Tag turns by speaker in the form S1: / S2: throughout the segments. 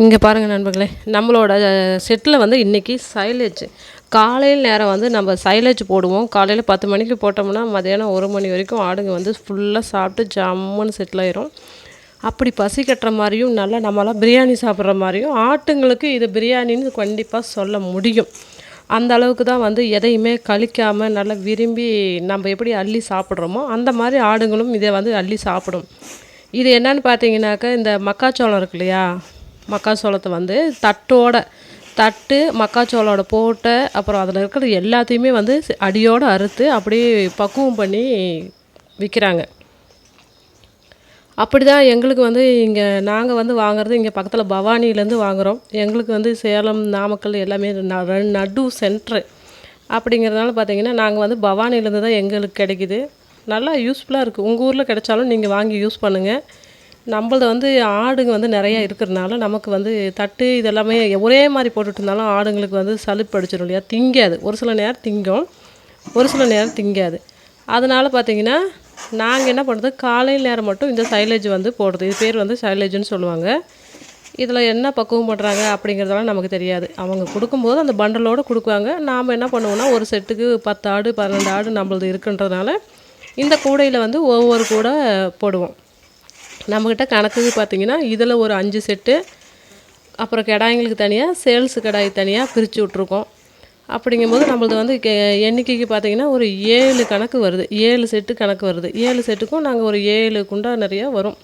S1: இங்கே பாருங்கள் நண்பர்களே நம்மளோட செட்டில் வந்து இன்றைக்கி சைலேஜ் காலையில் நேரம் வந்து நம்ம சைலேஜ் போடுவோம். காலையில் பத்து மணிக்கு போட்டோம்னா மதியானம் ஒரு மணி வரைக்கும் ஆடுங்க வந்து ஃபுல்லாக சாப்பிட்டு ஜம்முன்னு செட்டில் ஆயிரும். அப்படி பசி கட்டுற மாதிரியும் நல்லா நம்மளாம் பிரியாணி சாப்பிட்ற மாதிரியும் ஆட்டுங்களுக்கு இது பிரியாணின்னு கண்டிப்பாக சொல்ல முடியும். அந்த அளவுக்கு தான் வந்து எதையுமே கழிக்காமல் நல்லா விரும்பி நம்ம எப்படி அள்ளி சாப்பிட்றோமோ அந்த மாதிரி ஆடுங்களும் இதை வந்து அள்ளி சாப்பிடும். இது என்னன்னு பார்த்தீங்கன்னாக்கா இந்த மக்காச்சோளம் இருக்கு இல்லையா? மக்காச்சோளத்தை வந்து தட்டோட தட்டு மக்காச்சோளோட போட்ட அப்புறம் அதில் இருக்கிற எல்லாத்தையுமே வந்து அடியோடு அறுத்து அப்படியே பக்குவம் பண்ணி விற்கிறாங்க அப்படி தான் எங்களுக்கு வந்து இங்கே நாங்கள் வந்து வாங்குறது இங்கே பக்கத்தில் பவானிலேருந்து வாங்குகிறோம் எங்களுக்கு வந்து சேலம் நாமக்கல் எல்லாமே ந- நடு சென்ட்ரு அப்படிங்கிறதுனால பார்த்தீங்கன்னா நாங்கள் வந்து பவானிலேருந்து தான் எங்களுக்கு கிடைக்குது. நல்லா யூஸ்ஃபுல்லாக இருக்குது உங்கள் ஊரில் கிடைச்சாலும் நீங்கள் வாங்கி யூஸ் பண்ணுங்கள் நம்மளது வந்து ஆடுங்க வந்து நிறையா இருக்கிறதுனால நமக்கு வந்து தட்டு இதெல்லாமே ஒரே மாதிரி போட்டுட்டு இருந்தாலும் ஆடுங்களுக்கு வந்து சலுப்பு அடிச்சிடும் இல்லையா? திங்காது. ஒரு சில நேரம் திங்கும் ஒரு சில நேரம் திங்காது. அதனால் பார்த்தீங்கன்னா நாங்கள் என்ன பண்ணுறது? காலையில் நேரம் மட்டும் இந்த சைலேஜ் வந்து போடுறது. இது பேர் வந்து சைலேஜ்னு சொல்லுவாங்க. இதில் என்ன பக்குவம் பண்ணுறாங்க அப்படிங்கிறதெல்லாம் நமக்கு தெரியாது. அவங்க கொடுக்கும்போது அந்த பண்டலோடு கொடுக்குவாங்க. நாம் என்ன பண்ணுவோம்னா ஒரு செட்டுக்கு பத்து ஆடு பன்னெண்டு ஆடு நம்மளது இருக்குன்றதுனால இந்த கூடையில் வந்து ஒவ்வொரு கூடை போடுவோம். நம்மக்கிட்ட கணக்குக்கு பார்த்தீங்கன்னா இதில் ஒரு அஞ்சு செட்டு அப்புறம் கிடாய்ங்களுக்கு தனியாக சேல்ஸு கிடாய் தனியாக பிரித்து விட்ருக்கோம் அப்படிங்கும்போது நம்மளது வந்து எண்ணிக்கைக்கு பார்த்தீங்கன்னா ஒரு ஏழு கணக்கு வருது. ஏழு செட்டு கணக்கு வருது. ஏழு செட்டுக்கும் நாங்கள் ஒரு ஏழு குண்டா நிறையா வரும்.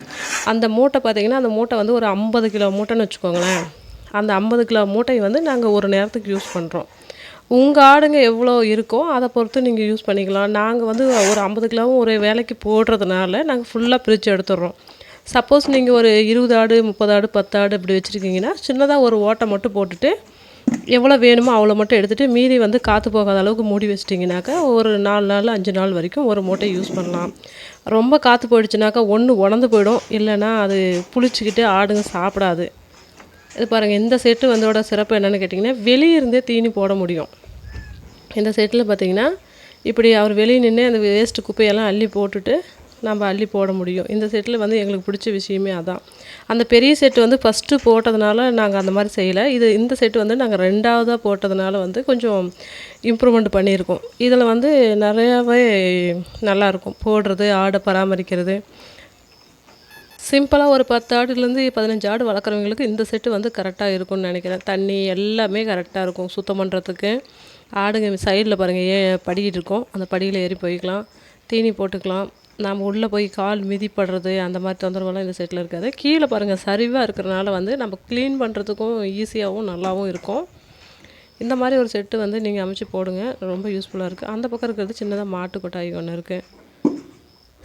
S1: அந்த மூட்டை பார்த்தீங்கன்னா அந்த மூட்டை வந்து ஒரு ஐம்பது கிலோ மூட்டைன்னு வச்சுக்கோங்களேன். அந்த ஐம்பது கிலோ மூட்டையை வந்து நாங்கள் ஒரு நேரத்துக்கு யூஸ் பண்ணுறோம் உங்கள் ஆடுங்க எவ்வளோ இருக்கோ அதை பொறுத்து நீங்கள் யூஸ் பண்ணிக்கலாம். நாங்கள் வந்து ஒரு ஐம்பது கிலோவும் ஒரு வேலைக்கு போடுறதுனால நாங்கள் ஃபுல்லாக பிரித்து எடுத்துடுறோம். சப்போஸ் நீங்கள் ஒரு இருபது ஆடு முப்பது ஆடு பத்து ஆடு இப்படி வச்சுருக்கீங்கன்னா சின்னதாக ஒரு ஓட்டை மட்டும் போட்டுட்டு எவ்வளோ வேணுமோ அவ்வளோ மட்டும் எடுத்துகிட்டு மீதி வந்து காற்று போகாத அளவுக்கு மூடி வச்சிட்டிங்கனாக்கா ஒரு நாலு நாள் அஞ்சு நாள் வரைக்கும் ஒரு மூட்டை யூஸ் பண்ணலாம். ரொம்ப காற்று போயிடுச்சுனாக்கா ஒன்று உணர்ந்து போயிடும். இல்லைன்னா அது புளிச்சிக்கிட்டு ஆடுங்க சாப்பிடாது. இது பாருங்கள் இந்த செட்டு வந்தோட சிறப்பு என்னென்னு கேட்டிங்கன்னா வெளியே இருந்தே தீனி போட முடியும். இந்த செட்டில் பார்த்தீங்கன்னா இப்படி அவர் வெளியே நின்று அந்த வேஸ்ட்டு குப்பையெல்லாம் அள்ளி போட்டுட்டு நம்ம அள்ளி போட முடியும். இந்த செட்டில் வந்து எங்களுக்கு பிடிச்ச விஷயமே அதான். அந்த பெரிய செட்டு வந்து ஃபஸ்ட்டு போட்டதுனால நாங்கள் அந்த மாதிரி செய்யலை. இது இந்த செட்டு வந்து நாங்கள் ரெண்டாவதாக போட்டதுனால வந்து கொஞ்சம் இம்ப்ரூவ்மெண்ட் பண்ணியிருக்கோம். இதில் வந்து நிறையாவே நல்லாயிருக்கும் போடுறது ஆடை பராமரிக்கிறது. சிம்பிளாக ஒரு பத்து ஆடுலேருந்து பதினஞ்சு ஆடு வளர்க்குறவங்களுக்கு இந்த செட்டு வந்து கரெக்டாக இருக்கும்னு நினைக்கிறேன். தண்ணி எல்லாமே கரெக்டாக இருக்கும். சுத்தம் பண்ணுறதுக்கு ஆடுங்க சைடில் பாருங்கள் ஏ படிக்கிட்டு இருக்கோம். அந்த படியில் ஏறி போய்க்கலாம். தீனி போட்டுக்கலாம். நாம் உள்ளே போய் கால் மிதிப்படுறது அந்த மாதிரி தொந்தரவெல்லாம் இந்த செட்டில் இருக்காது. கீழே பாருங்கள் சரிவாக இருக்கிறனால வந்து நம்ம க்ளீன் பண்ணுறதுக்கும் ஈஸியாகவும் நல்லாவும் இருக்கும். இந்த மாதிரி ஒரு செட்டு வந்து நீங்கள் அமைச்சு போடுங்க. ரொம்ப யூஸ்ஃபுல்லாக இருக்குது அந்த பக்கம் இருக்கிறது சின்னதாக மாட்டு கொட்டாய் ஒன்று இருக்குது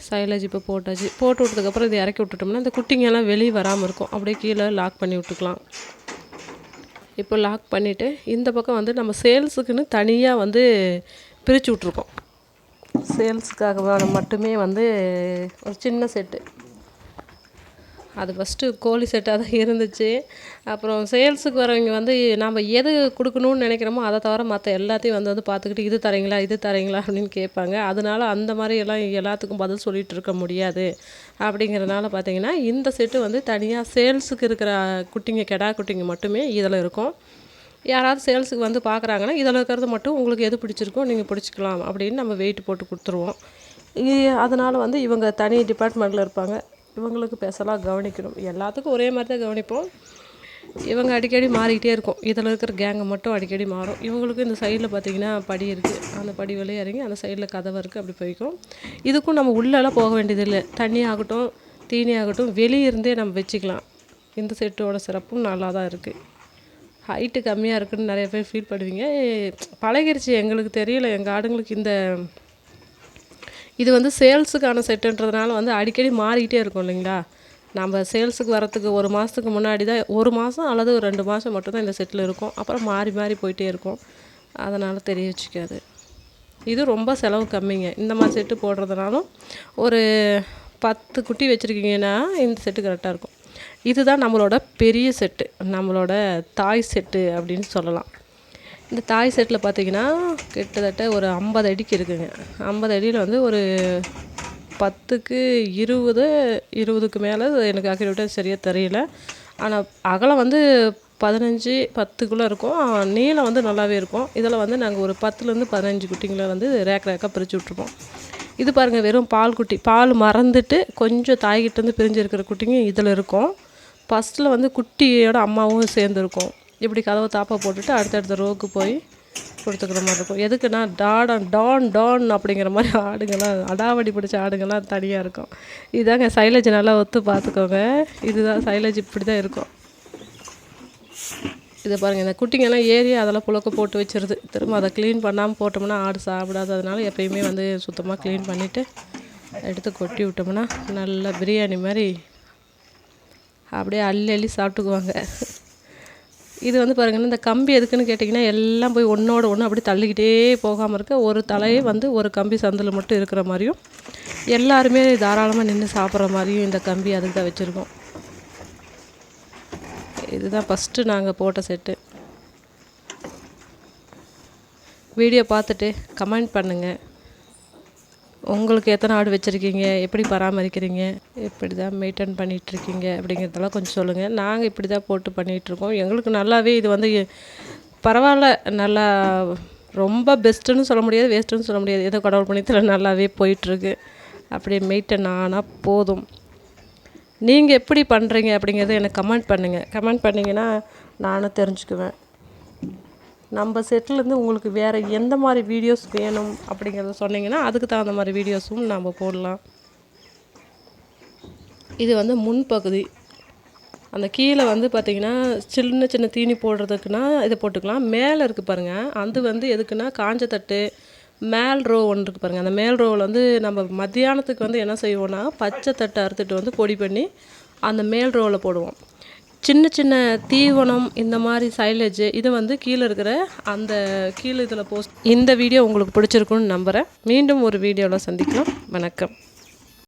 S1: சைலேஜ் இப்போ போட்டாச்சு. போட்டு விட்டதுக்கப்புறம் இதை இறக்கி விட்டுட்டோம்னா இந்த குட்டிங்கெல்லாம் வெளியே வராமல் இருக்கும். அப்படியே கீழே லாக் பண்ணி விட்டுக்கலாம். இப்போ லாக் பண்ணிவிட்டு இந்த பக்கம் வந்து நம்ம சேல்ஸுக்குன்னு தனியாக வந்து பிரித்து விட்ருக்கோம் சேல்ஸுக்காக மட்டுமே வந்து ஒரு சின்ன செட்டு. அது ஃபஸ்ட்டு கோழி செட்டாக தான் இருந்துச்சு. அப்புறம் சேல்ஸுக்கு வரவங்க வந்து நம்ம எது கொடுக்கணும்னு நினைக்கிறோமோ அதை தவிர மற்ற எல்லாத்தையும் வந்து வந்து பார்த்துக்கிட்டு இது தரீங்களா இது தரீங்களா அப்படின்னு கேட்பாங்க. அதனால அந்த மாதிரி எல்லாம் எல்லாத்துக்கும் பதில் சொல்லிகிட்டு இருக்க முடியாது. அப்படிங்கிறதுனால பார்த்தீங்கன்னா இந்த செட்டு வந்து தனியாக சேல்ஸுக்கு இருக்கிற குட்டிங்க கெடா குட்டிங்க மட்டுமே இதில் இருக்கும். யாராவது சேல்ஸுக்கு வந்து பார்க்குறாங்கன்னா இதில் இருக்கிறது மட்டும் உங்களுக்கு எது பிடிச்சிருக்கோ நீங்கள் பிடிச்சிக்கலாம் அப்படின்னு நம்ம வெயிட் போட்டு கொடுத்துருவோம். அதனால் வந்து இவங்க தனி டிபார்ட்மெண்ட்டில் இருப்பாங்க. இவங்களுக்கு ஸ்பெஷலாக கவனிக்கணும். எல்லாத்துக்கும் ஒரே மாதிரி தான் கவனிப்போம். இவங்க அடிக்கடி மாறிக்கிட்டே இருக்கும். இதில் இருக்கிற கேங்கை மட்டும் அடிக்கடி மாறும். இவங்களுக்கும் இந்த சைடில் பார்த்தீங்கன்னா படி இருக்குது அந்த படி வெளியே இறங்கி அந்த சைடில் கதவை இருக்குது அப்படி போய்க்கும். இதுக்கும் நம்ம உள்ளெல்லாம் போக வேண்டியதில்லை. தண்ணி ஆகட்டும் தீனி ஆகட்டும் வெளியே இருந்தே நம்ம வச்சுக்கலாம். இந்த செட்டோட சிறப்பும் நல்லா தான் இருக்குது ஹைட்டு கம்மியாக இருக்குன்னு நிறைய பேர் ஃபீல் பண்ணுவீங்க. பழகிருச்சு எங்களுக்கு தெரியல எங்கள் ஆடுங்களுக்கு இந்த இது வந்து சேல்ஸுக்கான செட்டுன்றதுனால வந்து அடிக்கடி மாறிக்கிட்டே இருக்கும் இல்லைங்களா? நம்ம சேல்ஸுக்கு வரத்துக்கு ஒரு மாதத்துக்கு முன்னாடி தான் ஒரு மாதம் அல்லது ஒரு ரெண்டு மாதம் மட்டும்தான் இந்த செட்டில் இருக்கும். அப்புறம் மாறி மாறி போயிட்டே இருக்கும். அதனால் தெரிய வச்சுக்காது. இது ரொம்ப செலவு கம்மிங்க. இந்த மாதிரி செட்டு போடுறதுனாலும் ஒரு பத்து குட்டி வச்சுருக்கீங்கன்னா இந்த செட்டு கரெக்டாக இருக்கும். இதுதான் நம்மளோட பெரிய செட்டு நம்மளோட தாய் செட்டு அப்படின்னு சொல்லலாம். இந்த தாய் செட்டில் பார்த்தீங்கன்னா கிட்டத்தட்ட ஒரு ஐம்பது அடிக்கு இருக்குங்க. ஐம்பது அடியில் வந்து ஒரு பத்துக்கு இருபது இருபதுக்கு மேலே எனக்கு அக்யூரேட்டாக சரியாக தெரியல. ஆனால் அகலம் வந்து பதினஞ்சு பத்துக்குள்ளே இருக்கும். நீளம் வந்து நல்லாவே இருக்கும். இதில் வந்து நாங்கள் ஒரு பத்துலேருந்து பதினஞ்சு குட்டிங்களை வந்து ரேக் ரேக்காக பிரித்து விட்ருப்போம் இது பாருங்கள் வெறும் பால் குட்டி. பால் மறந்துட்டு கொஞ்சம் தாய்கிட்டேருந்து பிரிஞ்சு இருக்கிற குட்டிங்க இதில் இருக்கும். ஃபஸ்ட்டில் வந்து குட்டியோட அம்மாவும் சேர்ந்துருக்கும். இப்படி கதவை தாப்பா போட்டுட்டு அடுத்தடுத்த ரோவுக்கு போய் கொடுத்துக்கிற மாதிரி இருக்கும். எதுக்குன்னா டாடன் டான் டான் அப்படிங்கிற மாதிரி ஆடுங்கள்லாம் அடாவடி பிடிச்ச ஆடுங்கள்லாம் தனியாக இருக்கும். இதாங்க சைலேஜ் நல்லா ஒத்து பார்த்துக்கோங்க. இதுதான் சைலேஜ் இப்படி தான் இருக்கும். இதை பாருங்கள் இந்த குட்டிங்கெல்லாம் ஏறி அதெல்லாம் புழக்க போட்டு வச்சிருது. திரும்ப அதை க்ளீன் பண்ணாமல் போட்டோம்னா ஆடு சாப்பிடாததுனால எப்பயுமே வந்து சுத்தமாக க்ளீன் பண்ணிவிட்டு எடுத்து கொட்டி விட்டோம்னா நல்லா பிரியாணி மாதிரி அப்படியே அள்ளி அள்ளி சாப்பிட்டுக்குவாங்க. இது வந்து பாருங்கன்னா இந்த கம்பி எதுக்குன்னு கேட்டிங்கன்னா எல்லாம் போய் ஒன்றோட ஒன்று அப்படி தள்ளிக்கிட்டே போகாமல் இருக்க ஒரு தலையே வந்து ஒரு கம்பி சந்தில் மட்டும் இருக்கிற மாதிரியும் எல்லாருமே தாராளமாக நின்று சாப்பிட்ற மாதிரியும் இந்த கம்பி அதுக்கு தான் வச்சுருக்கோம். இதுதான் ஃபஸ்ட்டு நாங்கள் போட்ட செட்டு வீடியோ பார்த்துட்டு கமெண்ட் பண்ணுங்கள் உங்களுக்கு எத்தனை ஆடு வச்சுருக்கீங்க? எப்படி பராமரிக்கிறீங்க? எப்படி தான் மெயின்டைன் பண்ணிகிட்ருக்கீங்க அப்படிங்கிறதெல்லாம் கொஞ்சம் சொல்லுங்கள் நாங்கள் இப்படி தான் போட்டு பண்ணிகிட்ருக்கோம் எங்களுக்கு நல்லாவே இது வந்து பரவாயில்ல. நல்லா ரொம்ப பெஸ்ட்டுன்னு சொல்ல முடியாது வேஸ்ட்டுன்னு சொல்ல முடியாது. ஏதோ கடவுள் பண்ணியத்தில் நல்லாவே போயிட்டுருக்கு. அப்படியே மெயின்டைன் ஆனால் போதும். நீங்கள் எப்படி பண்ணுறீங்க அப்படிங்கிறத எனக்கு கமெண்ட் பண்ணுங்கள் கமெண்ட் பண்ணிங்கன்னா நானும் தெரிஞ்சுக்குவேன். நம்ம செட்டிலேருந்து உங்களுக்கு வேறு எந்த மாதிரி வீடியோஸ் வேணும் அப்படிங்கிறத சொன்னீங்கன்னா அதுக்கு தகுந்த மாதிரி வீடியோஸும் நம்ம போடலாம். இது வந்து முன்பகுதி. அந்த கீழே வந்து பார்த்திங்கன்னா சின்ன சின்ன தீனி போடுறதுக்குன்னா இதை போட்டுக்கலாம். மேலே இருக்குது பாருங்கள் அது வந்து எதுக்குன்னா காஞ்ச தட்டு மேல் ரோ ஒன்று இருக்குது பாருங்கள் அந்த மேல் ரோவில் வந்து நம்ம மத்தியானத்துக்கு வந்து என்ன செய்வோன்னா பச்சை தட்டை அறுத்துட்டு வந்து பொடி பண்ணி அந்த மேல் ரோவில் போடுவோம். சின்ன சின்ன தீவனம் இந்த மாதிரி சைலேஜ் இது வந்து கீழே இருக்கிற அந்த கீழே இதில் போஸ்ட் இந்த வீடியோ உங்களுக்கு பிடிச்சிருக்குன்னு நம்புகிறேன் மீண்டும் ஒரு வீடியோவில் சந்திக்கலாம். வணக்கம்.